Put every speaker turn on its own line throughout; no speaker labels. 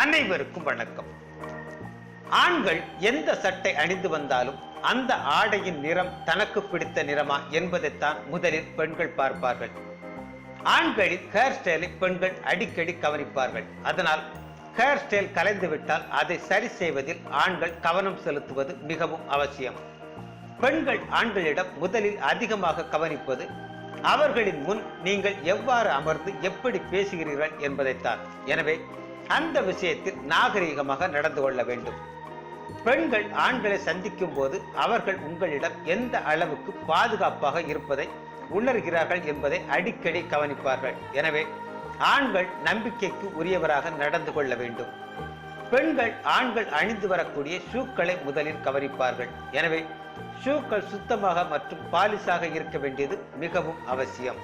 அனைவருக்கும் வணக்கம். ஆண்கள் எந்த சட்டை அணிந்து வந்தாலும் அந்த ஆடையின் நிறம் தனக்கு பிடித்த நிறமா என்பதைத்தான் முதலில் பெண்கள் பார்ப்பார்கள். ஆண்களின் ஹேர் ஸ்டைலை பெண்கள் அடிக்கடி கவனிப்பார்கள். அதனால் ஹேர் ஸ்டைல் கலைந்துவிட்டால் அதை சரி செய்வதில் ஆண்கள் கவனம் செலுத்துவது மிகவும் அவசியம். பெண்கள் ஆண்களிடம் முதலில் அதிகமாக கவனிப்பது அவர்களின் முன் நீங்கள் எவ்வாறு அமர்ந்து எப்படி பேசுகிறீர்கள் என்பதைத்தான். எனவே அந்த விஷயத்தில் நாகரீகமாக நடந்து கொள்ள வேண்டும். பெண்கள் ஆண்களை சந்திக்கும் போது அவர்கள் உங்களிடம் எந்த அளவுக்கு பாதுகாப்பாக இருப்பதை உணர்கிறார்கள் என்பதை அடிக்கடி கவனிப்பார்கள். எனவே ஆண்கள் நம்பிக்கைக்கு உரியவராக நடந்து கொள்ள வேண்டும். பெண்கள் ஆண்கள் அணிந்து வரக்கூடிய ஷூக்களை முதலில் கவனிப்பார்கள். எனவே ஷூக்கள் சுத்தமாக மற்றும் பாலிஷாக இருக்க வேண்டியது மிகவும் அவசியம்.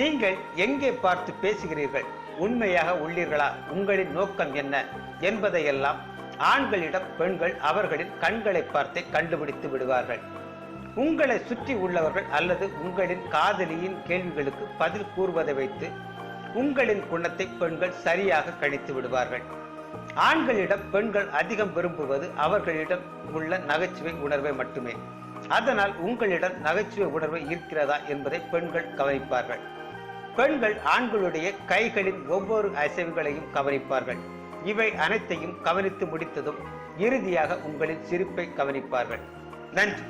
நீங்கள் எங்கே பார்த்து பேசுகிறீர்கள்? உண்மையாக உள்ளீர்களா? உங்களின் நோக்கம் என்ன? என்பதையெல்லாம் ஆண்களிடம் பெண்கள் அவர்களின் கண்களை பார்த்தே கண்டுபிடித்து விடுவார்கள். உங்களை சுற்றி உள்ளவர்கள் அல்லது உங்களின் காதலியின் கேள்விகளுக்கு பதில் கூறுவதை வைத்து உங்களின் குணத்தை பெண்கள் சரியாக கணித்து விடுவார்கள். ஆண்களிடம் பெண்கள் அதிகம் விரும்புவது அவர்களிடம் உள்ள நகைச்சுவை உணர்வை மட்டுமே. அதனால் உங்களிடம் நகைச்சுவை உணர்வு இருக்கிறதா என்பதை பெண்கள் கவனிப்பார்கள். பெண்கள் ஆண்களுடைய கைகளின் ஒவ்வொரு அசைவுகளையும் கவனிப்பார்கள். இவை அனைத்தையும் கவனித்து முடித்ததும் இறுதியாக உங்களின் சிரிப்பை கவனிப்பார்கள். நன்றி.